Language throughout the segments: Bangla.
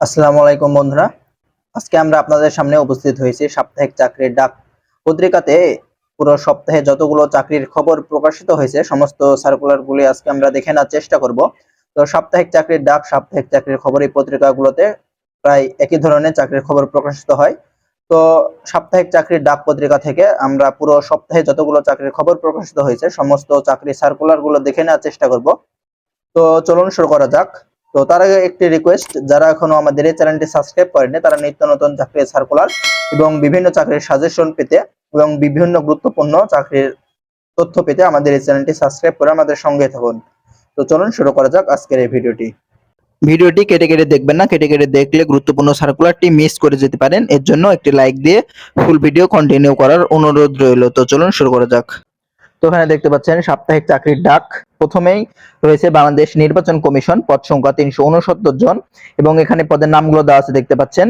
আসসালামু আলাইকুম বন্ধুরা। আজকে আমরা আপনাদের সামনে উপস্থিত হয়েছি সাপ্তাহিক চাকরির ডাক পত্রিকাতে। পুরো সপ্তাহে যতগুলো চাকরির খবর প্রকাশিত হয়েছে, সমস্ত সার্কুলারগুলি আজকে আমরা দেখে নেওয়ার চেষ্টা করব। তো সাপ্তাহিক চাকরির ডাক, সাপ্তাহিক চাকরির খবর এই পত্রিকাগুলোতে প্রায় একই ধরনের চাকরির খবর প্রকাশিত হয়। তো সাপ্তাহিক চাকরির ডাক পত্রিকা থেকে আমরা পুরো সপ্তাহে যতগুলো চাকরির খবর প্রকাশিত হয়েছে, সমস্ত চাকরির সার্কুলারগুলো দেখে নেওয়ার চেষ্টা করব। তো চলুন শুরু করা যাক। তো তার আগে একটি রিকোয়েস্ট যারা এখনও আমাদের এই চ্যানেলটি সাবস্ক্রাইব করেনি তারা নিত্য নতুন চাকরির সার্কুলার এবং বিভিন্ন চাকরির সাজেশন পেতে এবং বিভিন্ন গুরুত্বপূর্ণ চাকরির তথ্য পেতে আমাদের এই চ্যানেলটি সাবস্ক্রাইব করে আমাদের সঙ্গে থাকুন। তো চলুন শুরু করা যাক আজকের এই ভিডিওটি ভিডিওটি কেটে কেটে দেখবেন না, কেটে কেটে দেখলে গুরুত্বপূর্ণ সার্কুলারটি মিস করে যেতে পারেন। এর জন্য একটি লাইক দিয়ে ফুল ভিডিও কন্টিনিউ করার অনুরোধ রইল। তো চলুন শুরু করা যাক। তো এখানে দেখতে পাচ্ছেন সাপ্তাহিক চাকরির ডাক। প্রথমেই রয়েছে বাংলাদেশ নির্বাচন কমিশন, পদ সংখ্যা তিনশো উনসত্তর জন এবং এখানে পদের নামগুলো দেওয়া আছে দেখতে পাচ্ছেন।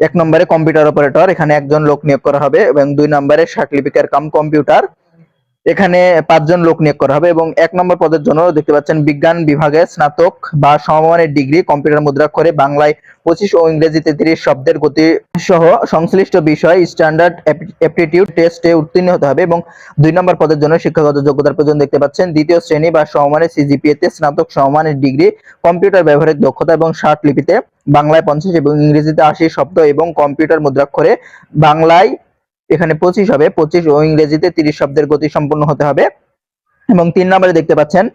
এক নম্বরে কম্পিউটার অপারেটর, এখানে একজন লোক নিয়োগ করা হবে এবং দুই নম্বরে সার্টিফিকেট কাম কম্পিউটার। এখানে পাঁচজন লোক নিয়োগ করা হবে এবং এক নম্বর পদের জন্য দেখতে পাচ্ছেন বিজ্ঞান বিভাগে স্নাতক বা সমমানের ডিগ্রি কম্পিউটার মুদ্রাক্ষরে বাংলায় পঁচিশ ও ইংরেজিতে তিরিশ শব্দের গতি সহ সংশ্লিষ্ট বিষয় স্ট্যান্ডার্ড অ্যাপটিটিউড টেস্টে উত্তীর্ণ হতে হবে এবং দুই নম্বর পদের জন্য শিক্ষাগত যোগ্যতার প্রয়োজন দেখতে পাচ্ছেন। দ্বিতীয় শ্রেণি বা সমমানের সিজিপিএ তে স্নাতক সমমানের ডিগ্রি কম্পিউটার ব্যবহারের দক্ষতা এবং ষাট লিপিতে বাংলায় পঞ্চাশ এবং ইংরেজিতে আশি শব্দ এবং কম্পিউটার মুদ্রাক্ষরে বাংলায় এখানে পঁচিশ হবে, পঁচিশ ও ইংরেজিতে তিরিশ শব্দের গতি সম্পন্ন হতে হবে। এবং তিন নম্বরে দেখতে পাচ্ছেন,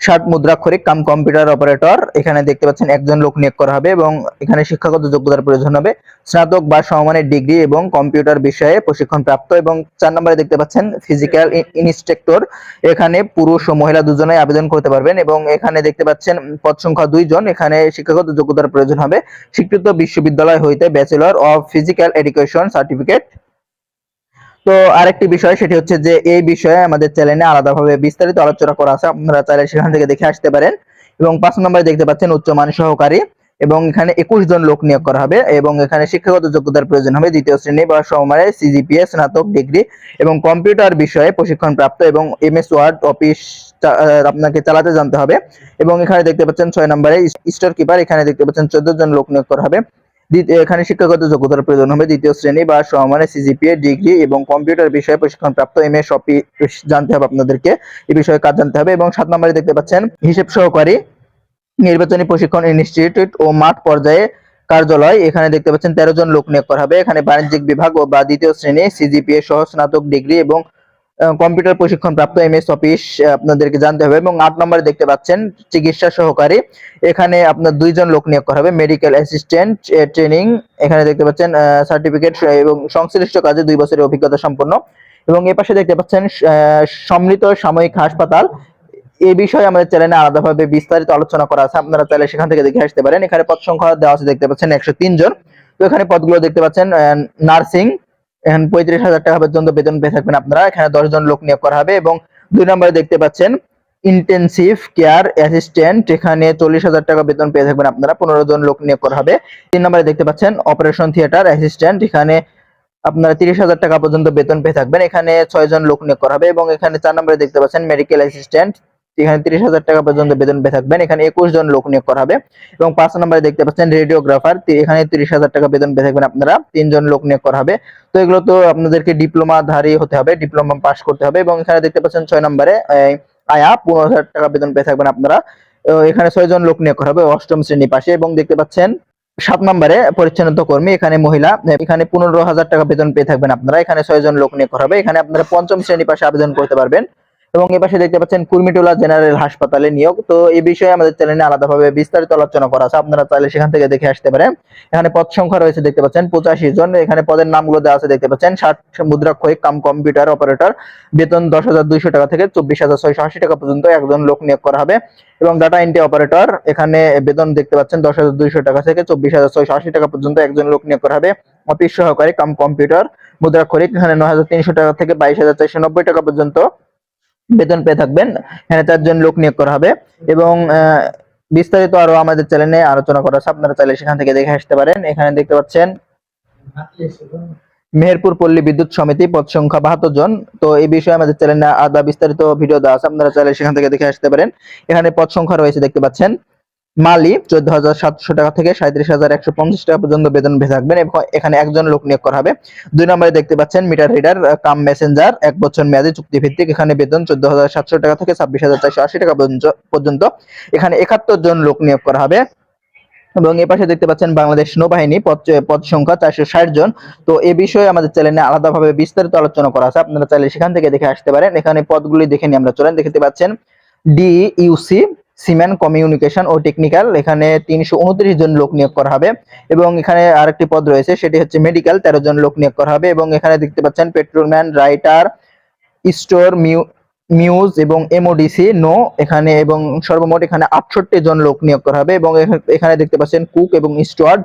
ষাট মুদ্রাক্ষরিক কাম কম্পিউটার অপারেটর। এখানে দেখতে পাচ্ছেন একজন লোক নিয়োগ করা হবে এবং এখানে শিক্ষাগত যোগ্যতার প্রয়োজন হবে। স্নাতক বা সমমানের ডিগ্রি এবং কম্পিউটার বিষয়ে প্রশিক্ষণ প্রাপ্ত এবং চার নম্বরে দেখতে পাচ্ছেন, ফিজিক্যাল ইনস্ট্রাক্টর। এখানে পুরুষ ও মহিলা দুজনেই আবেদন করতে পারবেন এবং এখানে দেখতে পাচ্ছেন, পদ সংখ্যা দুইজন এখানে শিক্ষাগত যোগ্যতার প্রয়োজন হবে। স্বীকৃত বিশ্ববিদ্যালয় হইতে bachelor of physical education certificate. তো আরেকটি বিষয়, সেটি হচ্ছে যে এই বিষয়ে আমাদের চ্যানেলে আলাদাভাবে বিস্তারিত আলোচনা করা আছে। আপনারা চাইলে সেখান থেকে দেখে আসতে পারেন। এবং পাঁচ নম্বরে দেখতে পাচ্ছেন উচ্চমান সহকারী এবং এখানে একুশ জন লোক নিয়োগ করা হবে এবং এখানে শিক্ষাগত যোগ্যতার প্রয়োজন হবে। দ্বিতীয় শ্রেণি বা সমমানের সিজিপিএ স্নাতক ডিগ্রি এবং কম্পিউটার বিষয়ে প্রশিক্ষণ প্রাপ্ত এবং এম এস ওয়ার্ড অফিস আপনাকে চালাতে জানতে হবে। এবং এখানে দেখতে পাচ্ছেন ছয় নম্বরে স্টোর কিপার এখানে দেখতে পাচ্ছেন চোদ্দ জন লোক নিয়োগ করা হবে। এখানে শিক্ষাগত যোগ্যতার প্রয়োজন হবে দ্বিতীয় শ্রেণি বা সমমানের সিজিপিএ ডিগ্রি এবং কম্পিউটার বিষয়ে প্রশিক্ষণ প্রাপ্ত এম এস অফিস জানতে হবে আপনাদেরকে। এই বিষয়ে কাজ জানতে হবে এবং সাত নম্বরে দেখতে পাচ্ছেন, হিসেব সহকারী নির্বাচনী প্রশিক্ষণ ইনস্টিটিউট ও মাঠ পর্যায়ে কার্যালয়। এখানে দেখতে পাচ্ছেন তেরো জন লোক নিয়োগ করা হবে। এখানে বাণিজ্যিক বিভাগ ও বা দ্বিতীয় শ্রেণি সিজিপিএ সহ স্নাতক ডিগ্রি এবং কম্পিউটার প্রশিক্ষণ প্রাপ্ত এমএস অফিস আপনাদেরকে জানতে হবে এবং আট নম্বরে দেখতে পাচ্ছেন চিকিৎসা সহকারী। এখানে আপনার দুইজন লোক নিয়োগ করা হবে মেডিকেল অ্যাসিস্ট্যান্ট ট্রেনিং এখানে দেখতে পাচ্ছেন সার্টিফিকেট এবং সংশ্লিষ্ট কাজে দুই বছরের অভিজ্ঞতা সম্পন্ন। এবং এ পাশে দেখতে পাচ্ছেন সমৃত সাময়িক হাসপাতাল। এ বিষয়ে আমাদের চ্যানেলে আলাদাভাবে বিস্তারিত আলোচনা করা আছে, আপনারা চাইলে সেখান থেকে দেখে আসতে পারেন। এখানে পদ সংখ্যা দেওয়া আছে, দেখতে পাচ্ছেন একশো তিন জন। তো এখানে পদগুলো দেখতে পাচ্ছেন নার্সিং এখানে পঁয়ত্রিশ হাজার টাকা পর্যন্ত বেতন পেয়ে থাকবেন আপনারা। এখানে দশ জন লোক নিয়োগ করা হবে এবং দুই নম্বরে দেখতে পাচ্ছেন ইন্টেনসিভ কেয়ার অ্যাসিস্ট্যান্ট এখানে চল্লিশ হাজার টাকা বেতন পেয়ে থাকবেন আপনারা। পনেরো জন লোক নিয়োগ করা হবে। তিন নম্বরে দেখতে পাচ্ছেন অপারেশন থিয়েটার অ্যাসিস্ট্যান্ট এখানে আপনারা তিরিশ হাজার টাকা পর্যন্ত বেতন পেয়ে থাকবেন। এখানে ছয় জন লোক নিয়োগ করা হবে এবং এখানে চার নম্বরে দেখতে পাচ্ছেন মেডিকেল অ্যাসিস্ট্যান্ট এখানে তিরিশ হাজার টাকা পর্যন্ত বেতন পেয়ে থাকবেন। এখানে একুশ জন লোক নিয়োগ করা হবে এবং পাঁচ নম্বরে দেখতে পাচ্ছেন রেডিওগ্রাফার এখানে তিরিশ হাজার টাকা বেতন পেয়ে থাকবেন আপনারা। তিনজন লোক নিয়োগ করা হবে। তো এগুলো তো আপনাদেরকে ডিপ্লোমা ধারী হতে হবে ডিপ্লোমা পাস করতে হবে এবং এখানে দেখতে পাচ্ছেন ছয় নম্বরে আয়া, পনেরো হাজার টাকা বেতন পেয়ে থাকবেন আপনারা। এখানে ছয় জন লোক নিয়োগ করা হবে অষ্টম শ্রেণি পাশে এবং দেখতে পাচ্ছেন সাত নম্বরে পরিচ্ছন্নতা কর্মী, এখানে মহিলা, এখানে পনেরো হাজার টাকা বেতন পেয়ে থাকবেন আপনারা। এখানে ছয় জন লোক নিয়োগ করা হবে। এখানে আপনারা পঞ্চম শ্রেণি পাশে আবেদন করতে পারবেন। এবং এ পাশে দেখতে পাচ্ছেন কুর্মিটোলা জেনারেল হাসপাতালে নিয়োগ। তো এই বিষয়ে আমাদের চ্যানেলে আলাদাভাবে বিস্তারিত আলোচনা করা আছে, আপনারা চাইলে সেখান থেকে দেখে আসতে পারেন। এখানে পদ সংখ্যা রয়েছে, দেখতে পাচ্ছেন পঁচাশি জন। এখানে পদের নামগুলো দেওয়া আছে, দেখতে পাচ্ছেন ষাট মুদ্রা মুদ্রাক্ষরিক কাম কম্পিউটার অপারেটর, বেতন দশ হাজার দুইশো টাকা থেকে চব্বিশ হাজার ছয়শো আশি টাকা পর্যন্ত একজন লোক নিয়োগ করা হবে। এবং ডাটা এন্ট্রি অপারেটর এখানে বেতন দেখতে পাচ্ছেন দশ হাজার দুইশো টাকা থেকে চব্বিশ হাজার ছয়শো আশি টাকা পর্যন্ত একজন লোক নিয়োগ করা হবে। অফিস সহকারী কাম কম্পিউটার মুদ্রা মুদ্রাক্ষরিক এখানে নয় হাজার তিনশো টাকা থেকে বাইশ হাজার চারশো নব্বই টাকা পর্যন্ত বেতন পেয়ে থাকবেন। এখানে চারজন লোক নিয়োগ করা হবে এবং বিস্তারিত আরও আমাদের চ্যানেলে আলোচনা করা আপনারা চাইলে সেখান থেকে দেখে আসতে পারেন। এখানে দেখতে পাচ্ছেন মেহেরপুর পল্লী বিদ্যুৎ সমিতি, পদ সংখ্যা বাহাত্তর জন। তো এই বিষয়ে আমাদের চ্যানেলে আদা বিস্তারিত ভিডিও দেওয়া আছে। আপনারা চাইলে সেখান থেকে দেখে আসতে পারেন। এখানে পদ সংখ্যা রয়েছে, দেখতে পাচ্ছেন। মালি চোদ্দ হাজার সাতশো টাকা থেকে সাঁত্রিশ হাজার একশো পঞ্চাশ টাকা পর্যন্ত বেতন পেয়ে থাকবেন এবং এখানে একজন লোক নিয়োগ করা হবে। দুই নম্বরে দেখতে পাচ্ছেন মিটার রিডার, কাম মেসেঞ্জার, এক বছর মেয়াদী চুক্তি ভিত্তিক এখানে বেতন চোদ্দ হাজার সাতশো টাকা থেকে ছাব্বিশ হাজার চারশো আশি টাকা পর্যন্ত- এখানে একাত্তর জন লোক নিয়োগ করা হবে। এবং এ পাশে দেখতে পাচ্ছেন বাংলাদেশ নৌবাহিনী, পদ সংখ্যা চারশো ষাট জন। তো এ বিষয়ে আমাদের চ্যানেলে আলাদাভাবে বিস্তারিত আলোচনা করা আছে। আপনারা চাইলে সেখান থেকে দেখে আসতে পারেন। এখানে পদগুলি দেখে নিয়ে আমরা চলেন। দেখতে পাচ্ছেন ডি সিমেন্ট কমিউনিকেশন ও টেকনিক্যাল, এখানে তিনশো উনত্রিশ জন লোক নিয়োগ করা হবে। এবং এখানে আরেকটি পদ রয়েছে, সেটি হচ্ছে মেডিকেল, তেরো জন লোক নিয়োগ করা হবে। এবং এখানে দেখতে পাচ্ছেন পেট্রোলম্যান, রাইটার, স্টোর, মিউ, মিউজ এবং এমওডিসি, নো, এখানে এবং সর্বমোট এখানে আটষট্টি জন লোক নিয়োগ করা হবে। এবং এখা- এখানে দেখতে পাচ্ছেন কুক এবং স্টুয়ার্ড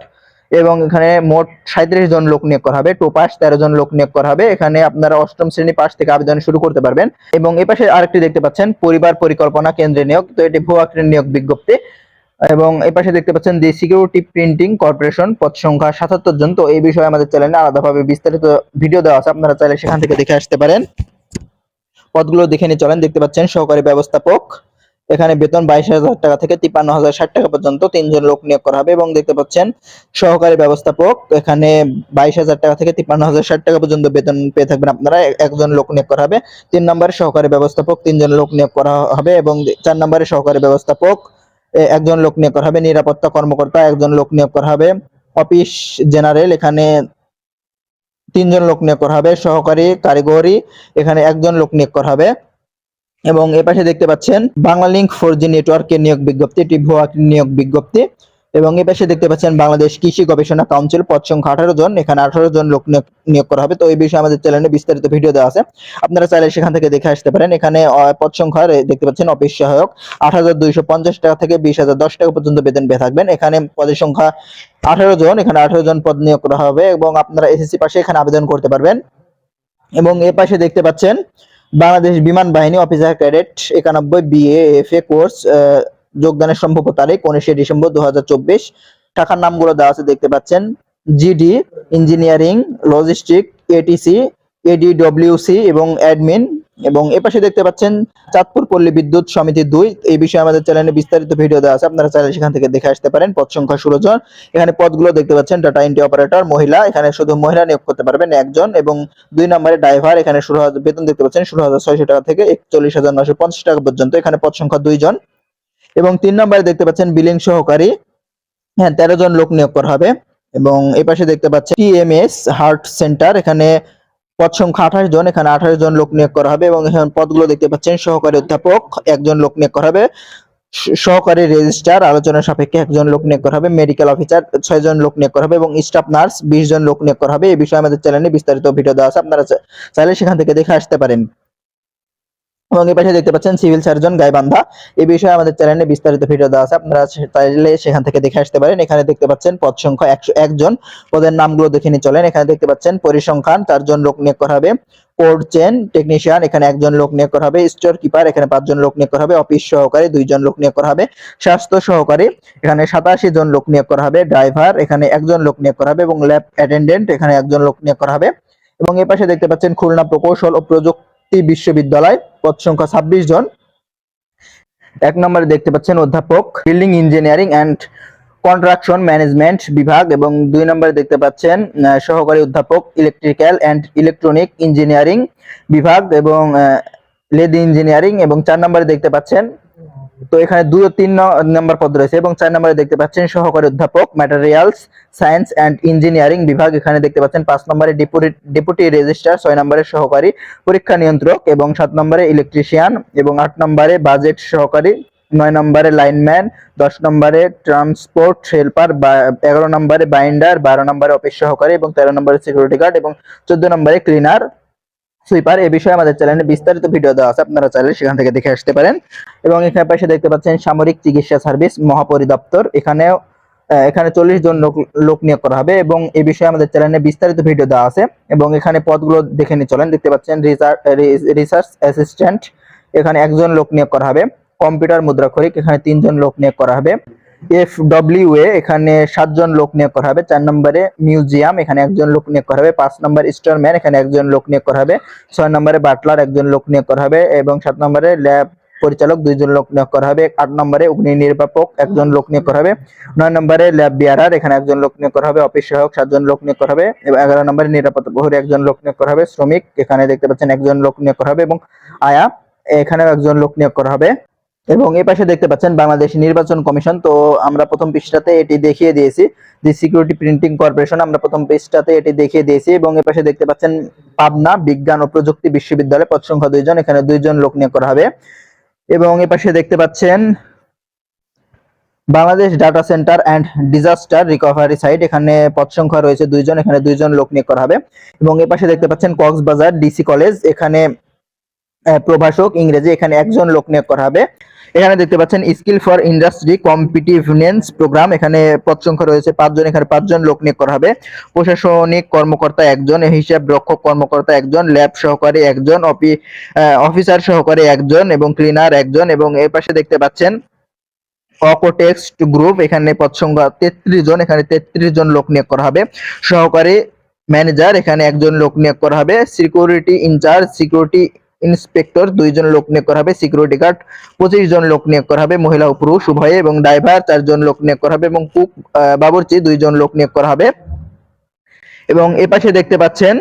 এবং এখানে মোট সাঁত্রিশ জন লোক নিয়োগ করা হবে। টোপাস তেরো জন লোক নিয়োগ করা হবে। এখানে আপনারা অষ্টম শ্রেণি পাশ থেকে আবেদন শুরু করতে পারবেন। এবং এই পাশে আরেকটি দেখতে পাচ্ছেন, পরিবার পরিকল্পনা কেন্দ্রে নিয়োগ। তো এটি ভুয়া নিয়োগ বিজ্ঞপ্তি। এবং এই পাশে দেখতে পাচ্ছেন, দি সিকিউরিটি প্রিন্টিং কর্পোরেশন পদ সংখ্যা সাতাত্তর জন। তো এই বিষয়ে আমাদের চ্যানেলে আলাদাভাবে বিস্তারিত ভিডিও দেওয়া আছে। আপনারা চাইলে সেখান থেকে দেখে আসতে পারেন। পদগুলো দেখে নিয়ে চলেন। দেখতে পাচ্ছেন, সহকারী ব্যবস্থাপক এখানে বেতন বাইশ হাজার টাকা থেকে তিপ্পান্ন হাজার ষাট টাকা পর্যন্ত তিনজন লোক নিয়োগ করা হবে এবং দেখতে পাচ্ছেন সহকারী ব্যবস্থাপক, এখানে বাইশ হাজার টাকা থেকে তিপ্পান্ন হাজার ষাট টাকা পর্যন্ত বেতন পেয়ে থাকবেন আপনারা। একজন লোক নিয়োগ করা হবে, তিন নম্বরে সহকারী ব্যবস্থাপক তিনজন লোক নিয়োগ করা হবে এবং চার নম্বরে সহকারী ব্যবস্থাপক একজন লোক নিয়োগ করা হবে, নিরাপত্তা কর্মকর্তা, একজন লোক নিয়োগ করা হবে, অফিস জেনারেল, এখানে তিনজন লোক নিয়োগ করা হবে, সহকারী, কারিগরি, এখানে একজন লোক নিয়োগ করা হবে। এবং এ পাশে দেখতে পাচ্ছেন বাংলা লিঙ্ক ফোর জি নেটওয়ার্কের নিয়োগ বিজ্ঞপ্তি এটি ভুয়া নিয়োগ বিজ্ঞপ্তি। এবং এ পাশে দেখতে পাচ্ছেন বাংলাদেশ কৃষি গবেষণা কাউন্সিল, পদ সংখ্যা আঠারো জন, এখানে আঠারো জন লোক নিয়োগ করা হবে। তো এই বিষয়ে আমাদের চ্যানেলে বিস্তারিত ভিডিও দেওয়া আছে। আপনারা চাইলে সেখান থেকে দেখে আসতে পারেন। এখানে পদ সংখ্যা দেখতে পাচ্ছেন অফিস সহায়ক, আট হাজার দুইশো পঞ্চাশ টাকা থেকে বিশ হাজার দশ টাকা পর্যন্ত বেতন পেয়ে থাকবেন। এখানে পদের সংখ্যা আঠারো জন, এখানে আঠারো জন পদ নিয়োগ করা হবে এবং আপনারা এসএসসি পাশে এখানে আবেদন করতে পারবেন। এবং এ পাশে দেখতে পাচ্ছেন বাংলাদেশ বিমান বাহিনী অফিসার ক্যাডেট একানব্বই বিএ এফ এ কোর্স যোগদানের সম্ভাব্য তারিখ উনিশে ডিসেম্বর দু টাকার নামগুলো দেওয়া আছে, দেখতে পাচ্ছেন। GD, engineering, logistic, ATC ADWC এবং অ্যাডমিন এবং এ পাশে দেখতে পাচ্ছেন চাঁদপুর পল্লী বিদ্যুৎ সমিতি দুই। এই বিষয়ে আমাদের চ্যানেলে বিস্তারিত ভিডিও দেওয়া আছে। আপনারা চাইলে সেখান থেকে দেখে আসতে পারেন। পদ সংখ্যা ষোলো জন। এখানে পদগুলো দেখতে পাচ্ছেন ডাটা এন্ট্রি অপারেটর মহিলা। এখানে শুধু মহিলা নিয়োগ করতে পারবেন একজন এবং দুই নম্বরে ড্রাইভার এখানে ষোলো হাজার, বেতন দেখতে পাচ্ছেন ষোলো হাজার ছয়শো টাকা থেকে একচল্লিশ হাজার নশো পঞ্চাশ টাকা পর্যন্ত। এখানে পদ সংখ্যা দুইজন এবং তিন নম্বরে দেখতে পাচ্ছেন বিলিং সহকারী। হ্যাঁ তেরো জন লোক নিয়োগ করা হবে। এবং এই পাশে দেখতে পাচ্ছেন টিএমএস হার্ট সেন্টার এখানে পদ সংখ্যা আঠাশ জন, এখানে আঠাশ জন লোক নিয়োগ করা হবে এবং এখানে পদগুলো দেখতে পাচ্ছেন, সহকারী অধ্যাপক একজন লোক নিয়োগ করা হবে সহকারী রেজিস্ট্রার আলোচনা সাপেক্ষে একজন লোক নিয়োগ করা হবে মেডিকেল অফিসার ছয় জন লোক নিয়োগ করা হবে এবং স্টাফ নার্স বিশ জন লোক নিয়োগ করা হবে এই বিষয়ে আমাদের চ্যানেলে বিস্তারিত ভিডিও দেওয়া আছে, আপনারা চাইলে সেখান থেকে দেখে আসতে পারেন। এবং এই পাশে দেখতে পাচ্ছেন সিভিল সার্জন গাইবান্ধা। এই বিষয়ে আমাদের চ্যানেলে বিস্তারিত ভিডিও দেওয়া আছে, আপনারা চাইলে সেখান থেকে দেখে আসতে পারেন। এখানে দেখতে পাচ্ছেন পদ সংখ্যা একশো একজন। পদের নামগুলো দেখে নিয়ে চলেন। এখানে দেখতে পাচ্ছেন পরিসংখ্যান, চারজন লোক নিয়োগ করা হবে। কোড চেন, টেকনিশিয়ান, এখানে একজন লোক নিয়োগ করা হবে। স্টোর কিপার, এখানে পাঁচজন লোক নিয়োগ করা হবে। অফিস সহকারী, দুইজন লোক নিয়োগ করা হবে। স্বাস্থ্য সহকারী, এখানে সাতাশি জন লোক নিয়োগ করা হবে। ড্রাইভার, এখানে একজন লোক নিয়োগ করা হবে এবং ল্যাব অ্যাটেন্ডেন্ট, এখানে একজন লোক নিয়োগ করা হবে। এবং এই পাশে দেখতে পাচ্ছেন খুলনা প্রকৌশল ও প্রযুক্তি বিশ্ববিদ্যালয়, পদ সংখ্যা ছাব্বিশ জন। এক নম্বরে দেখতে পাচ্ছেন অধ্যাপক, building engineering and construction management বিভাগ এবং দুই নম্বরে দেখতে পাচ্ছেন সহকারী অধ্যাপক, ইলেকট্রিক্যাল অ্যান্ড ইলেকট্রনিক ইঞ্জিনিয়ারিং বিভাগ এবং লেদি ইঞ্জিনিয়ারিং এবং চার নম্বরে দেখতে পাচ্ছেন তো এখানে দুই ও তিন নম্বর পদ রয়েছে এবং চার নম্বরে দেখতে পাচ্ছেন সহকারী অধ্যাপক ম্যাটেরিয়ালস সায়েন্স অ্যান্ড ইঞ্জিনিয়ারিং বিভাগ। এখানে দেখতে পাচ্ছেন পাঁচ নম্বরে ডেপুটি রেজিস্ট্রার ছয় নম্বরে সহকারী পরীক্ষা নিয়ন্ত্রক এবং সাত নম্বরে ইলেকট্রিশিয়ান এবং আট নম্বরে বাজেট সহকারী, নয় নম্বরে লাইনম্যান দশ নম্বরে ট্রান্সপোর্ট হেল্পার এগারো নম্বরে বাইন্ডার বারো নম্বরে অফিস সহকারী এবং তেরো নম্বরে সিকিউরিটি গার্ড এবং চোদ্দ নম্বরে ক্লিনার সুইপার এই বিষয়ে আমাদের চ্যানেলে বিস্তারিত ভিডিও দেওয়া আছে, আপনারা চাইলে সেখান থেকে দেখে আসতে পারেন। এবং এখানে পাশে দেখতে পাচ্ছেন সামরিক চিকিৎসা সার্ভিস মহাপরিদপ্তর, এখানেও এখানে চল্লিশ জন লোক লোক নিয়োগ করা হবে এবং এই বিষয়ে আমাদের চ্যানেলে বিস্তারিত ভিডিও দেওয়া আছে। এবং এখানে পদগুলো দেখে নিয়ে চলেন, দেখতে পাচ্ছেন রিসার্চ অ্যাসিস্ট্যান্ট, এখানে একজন লোক নিয়োগ করা হবে। কম্পিউটার মুদ্রাক্ষরিক, এখানে তিনজন লোক নিয়োগ করা হবে। এফ ডব্লিউ এ এখানে সাতজন লোক নিয়োগ করা হবে চার নম্বরে মিউজিয়াম এখানে একজন লোক নিয়োগ করা হবে পাঁচ নম্বর স্টোরম্যান এখানে একজন লোক নিয়োগ করা হবে ছয় নম্বরে বাটলার একজন লোক নিয়োগ করা হবে এবং সাত নম্বরে ল্যাব পরিচালক দুইজন লোক নিয়োগ করা হবে আট নম্বরে অগ্নি নির্বাপক একজন লোক নিয়োগ করা হবে নয় নম্বরে ল্যাব বিয়ারার এখানে একজন লোক নিয়োগ করা হবে অফিস সহায়ক সাতজন লোক নিয়োগ করা হবে এবং এগারো নম্বরে নিরাপত্তা প্রহরী একজন লোক নিয়োগ করা হবে শ্রমিক এখানে দেখতে পাচ্ছেন একজন লোক নিয়োগ করা হবে এবং আয়া এখানেও একজন লোক নিয়োগ করা হবে এবং এই পাশে দেখতে পাচ্ছেন বাংলাদেশ নির্বাচন কমিশন। তো আমরা প্রথম পৃষ্ঠাতে এটি দেখিয়ে দিয়েছি। যে সিকিউরিটি প্রিন্টিং কর্পোরেশন আমরা প্রথম পৃষ্ঠাতে এটি দেখিয়ে দিয়েছি এবং এই পাশে দেখতে পাচ্ছেন পাবনা বিজ্ঞান ও প্রযুক্তি বিশ্ববিদ্যালয় পদ সংখ্যা দুইজন, এখানে দুইজন লোক নিয়োগ করা হবে। এবং এই পাশে দেখতে পাচ্ছেন Bangladesh data centre and disaster recovery site এখানে পদ সংখ্যা রয়েছে দুইজন, এখানে দুইজন লোক নিয়োগ করা হবে। এবং এই পাশে দেখতে পাচ্ছেন কক্সবাজার ডিসি কলেজ এখানে প্রভাষক ইংরেজি, এখানে একজন লোক নিয়োগ করা হবে। এখানে দেখতে পাচ্ছেন skill for industry competitiveness programme. এখানে পদ সংখ্যা রয়েছে পাঁচজন, এখানে পাঁচজন লোক নিয়োগ করা হবে। প্রশাসনিক কর্মকর্তা একজন, হিসাব রক্ষক কর্মকর্তা একজন, ল্যাব সহকারী একজন, অফি অফিসার সহকারী একজন এবং ক্লিনার একজন এবং এর পাশে দেখতে পাচ্ছেন অকোটেক্সট গ্রুপ। এখানে পদ সংখ্যা তেত্রিশ জন, এখানে তেত্রিশ জন লোক নিয়োগ করা হবে। সহকারী ম্যানেজার, এখানে একজন লোক নিয়োগ করা হবে। সিকিউরিটি ইনচার্জ, সিকিউরিটি ইন্সপেক্টর, দুইজন লোক নিয়োগ করা হবে সিকিউরিটি গার্ড পঁচিশ জন লোক নিয়োগ করা হবে, মহিলা ও পুরুষ, উভয়ে, এবং ড্রাইভার চারজন লোক নিয়োগ করা হবে, এবং কুক বাবরচি দুইজন লোক নিয়োগ করা হবে। এবং এ পাশে দেখতে পাচ্ছেন,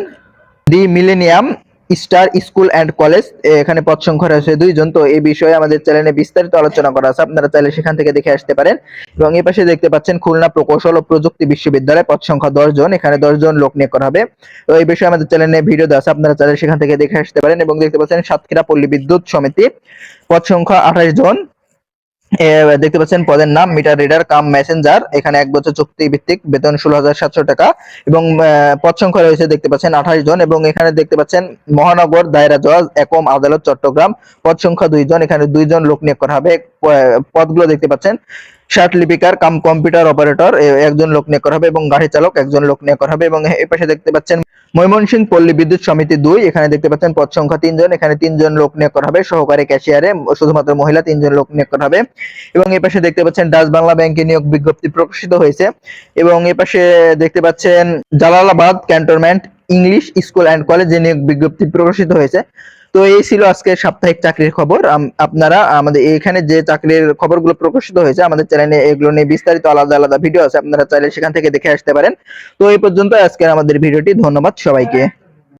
the millennium star school and college এখানে পদ সংখ্যা রয়েছে দুইজন। তো এই বিষয়ে আমাদের চ্যানেলে বিস্তারিত আলোচনা করা আছে। আপনারা চাইলে সেখান থেকে দেখে আসতে পারেন। এবং এই পাশে দেখতে পাচ্ছেন খুলনা প্রকৌশল ও প্রযুক্তি বিশ্ববিদ্যালয়, পদ সংখ্যা জন এখানে দশজন লোক নিয়োগ করা হবে। তো এই বিষয়ে আমাদের চ্যানেলে ভিডিও দেওয়া আছে। আপনারা চাইলে সেখান থেকে দেখে আসতে পারেন। এবং দেখতে পাচ্ছেন সাতক্ষীরা পল্লী বিদ্যুৎ সমিতি, পদ সংখ্যা আঠাশ জন। দেখতে পাচ্ছেন পদের নাম মিটার রিডার কাম মেসেঞ্জার এখানে এক বছর চুক্তি ভিত্তিক বেতন ষোলো হাজার সাতশো টাকা এবং পদ সংখ্যা রয়েছে দেখতে পাচ্ছেন আঠাশ জন এবং এখানে দেখতে পাচ্ছেন মহানগর, দায়রা জজ, একম, আদালত, চট্টগ্রাম, পদ সংখ্যা দুইজন এখানে দুইজন লোক নিয়োগ করা হবে। পদগুলো দেখতে পাচ্ছেন। শার্ট লিপিকার কাম কম্পিউটার অপারেটর একজন লোক নিয়োগ করা হবে এবং গাড়ি চালক একজন লোক নিয়োগ করা হবে এবং এই পাশে দেখতে পাচ্ছেন ময়মনসিংহ পল্লী বিদ্যুৎ সমিতি দুই, এখানে দেখতে পাচ্ছেন পদ সংখ্যা তিনজন, এখানে তিনজন লোক নিয়োগ করা হবে, সহকারী ক্যাশিয়ারে শুধুমাত্র মহিলা তিনজন লোক নিয়োগ করা হবে এবং এই পাশে দেখতে পাচ্ছেন ডাচ বাংলা ব্যাংকে নিয়োগ বিজ্ঞপ্তি প্রকাশিত হয়েছে এবং এই পাশে দেখতে পাচ্ছেন Jalalabad cantonment English school and কলেজে নিয়োগ বিজ্ঞপ্তি প্রকাশিত হয়েছে। তো এই ছিল আজকে সাপ্তাহিক চাকরির খবর। আপনারা আমাদের এখানে যে চাকরির খবরগুলো প্রকাশিত হয়েছে, আমাদের চ্যানেলে এগুলো নিয়ে বিস্তারিত আলাদা আলাদা ভিডিও আছে, আপনারা চাইলে সেখান থেকে দেখে আসতে পারেন। তো এই পর্যন্ত আজকের আমাদের ভিডিওটি ধন্যবাদ সবাইকে।